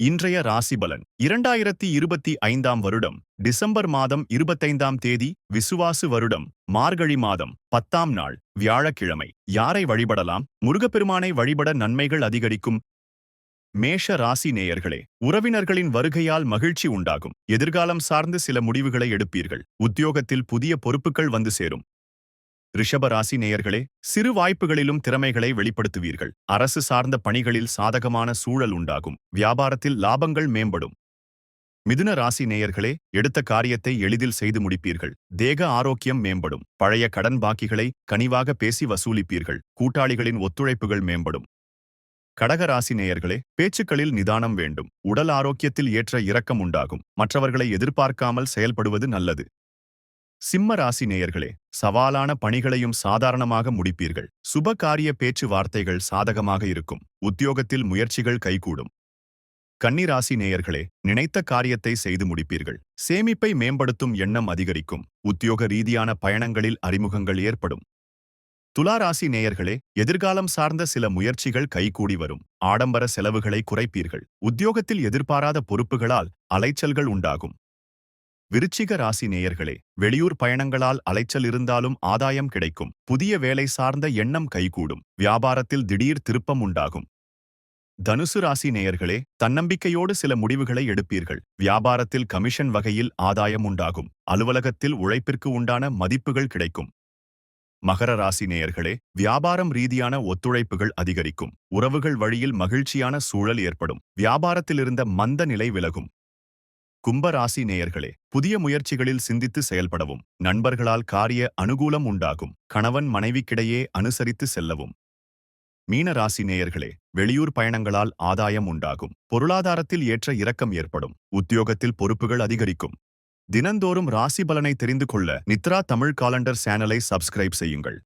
இன்றைய ராசி பலன். இரண்டாயிரத்தி இருபத்தி ஐந்தாம் வருடம் டிசம்பர் மாதம் இருபத்தைந்தாம் தேதி விசுவாசு வருடம் மார்கழி மாதம் பத்தாம் நாள் வியாழக்கிழமை. யாரை வழிபடலாம்? முருகப்பெருமானை வழிபட நன்மைகள் அதிகரிக்கும். மேஷ ராசி நேயர்களே உறவினர்களின் வருகையால் மகிழ்ச்சி உண்டாகும். எதிர்காலம் சார்ந்து சில முடிவுகளை எடுப்பீர்கள். உத்தியோகத்தில் புதிய பொறுப்புகள் வந்து சேரும். ரிஷப ராசி நேயர்களே சிறு வாய்ப்புகளிலும் திறமைகளை வெளிப்படுத்துவீர்கள். அரசு சார்ந்த பணிகளில் சாதகமான சூழல் உண்டாகும். வியாபாரத்தில் லாபங்கள் மேம்படும். மிதுன ராசி நேயர்களே எடுத்த காரியத்தை எளிதில் செய்து முடிப்பீர்கள். தேக ஆரோக்கியம் மேம்படும். பழைய கடன் பாக்கிகளை கனிவாக பேசி வசூலிப்பீர்கள். கூட்டாளிகளின் ஒத்துழைப்புகள் மேம்படும். கடக ராசி நேயர்களே பேச்சுக்களில் நிதானம் வேண்டும். உடல் ஆரோக்கியத்தில் ஏற்ற இரக்கம் உண்டாகும். மற்றவர்களை எதிர்பார்க்காமல் செயல்படுவது நல்லது. சிம்ம ராசி நேயர்களே சவாலான பணிகளையும் சாதாரணமாக முடிப்பீர்கள். சுபகாரிய பேச்சுவார்த்தைகள் சாதகமாக இருக்கும். உத்தியோகத்தில் முயற்சிகள் கைகூடும். கன்னிராசி நேயர்களே நினைத்த காரியத்தை செய்து முடிப்பீர்கள். சேமிப்பை மேம்படுத்தும் எண்ணம் அதிகரிக்கும். உத்தியோக ரீதியான பயணங்களில் அறிமுகங்கள் ஏற்படும். துளாராசி நேயர்களே எதிர்காலம் சார்ந்த சில முயற்சிகள் கைகூடி வரும். ஆடம்பர செலவுகளை குறைப்பீர்கள். உத்தியோகத்தில் எதிர்பாராத பொறுப்புகளால் அலைச்சல்கள் உண்டாகும். விருச்சிக ராசி நேயர்களே வெளியூர் பயணங்களால் அலைச்சல் இருந்தாலும் ஆதாயம் கிடைக்கும். புதிய வேலை சார்ந்த எண்ணம் கைகூடும். வியாபாரத்தில் திடீர் திருப்பம் உண்டாகும். தனுசு ராசி நேயர்களே தன்னம்பிக்கையோடு சில முடிவுகளை எடுப்பீர்கள். வியாபாரத்தில் கமிஷன் வகையில் ஆதாயம் உண்டாகும். அலுவலகத்தில் உழைப்பிற்கு உண்டான மதிப்புகள் கிடைக்கும். மகர ராசி நேயர்களே வியாபாரம் ரீதியான ஒத்துழைப்புகள் அதிகரிக்கும். உறவுகள் வழியில் மகிழ்ச்சியான சூழல் ஏற்படும். வியாபாரத்திலிருந்த மந்த நிலை விலகும். கும்பராசி நேயர்களே புதிய முயற்சிகளில் சிந்தித்து செயல்படவும் நண்பர்களால் காரிய அனுகூலம் உண்டாகும் கணவன் மனைவிக்கிடையே அனுசரித்து செல்லவும். மீன ராசி நேயர்களே வெளியூர் பயணங்களால் ஆதாயம் உண்டாகும் பொருளாதாரத்தில் ஏற்ற இரக்கம் ஏற்படும் உத்தியோகத்தில் பொறுப்புகள் அதிகரிக்கும். தினந்தோறும் ராசி பலனை தெரிந்து கொள்ள நித்ரா தமிழ் காலண்டர் சேனலை சப்ஸ்கிரைப் செய்யுங்கள்.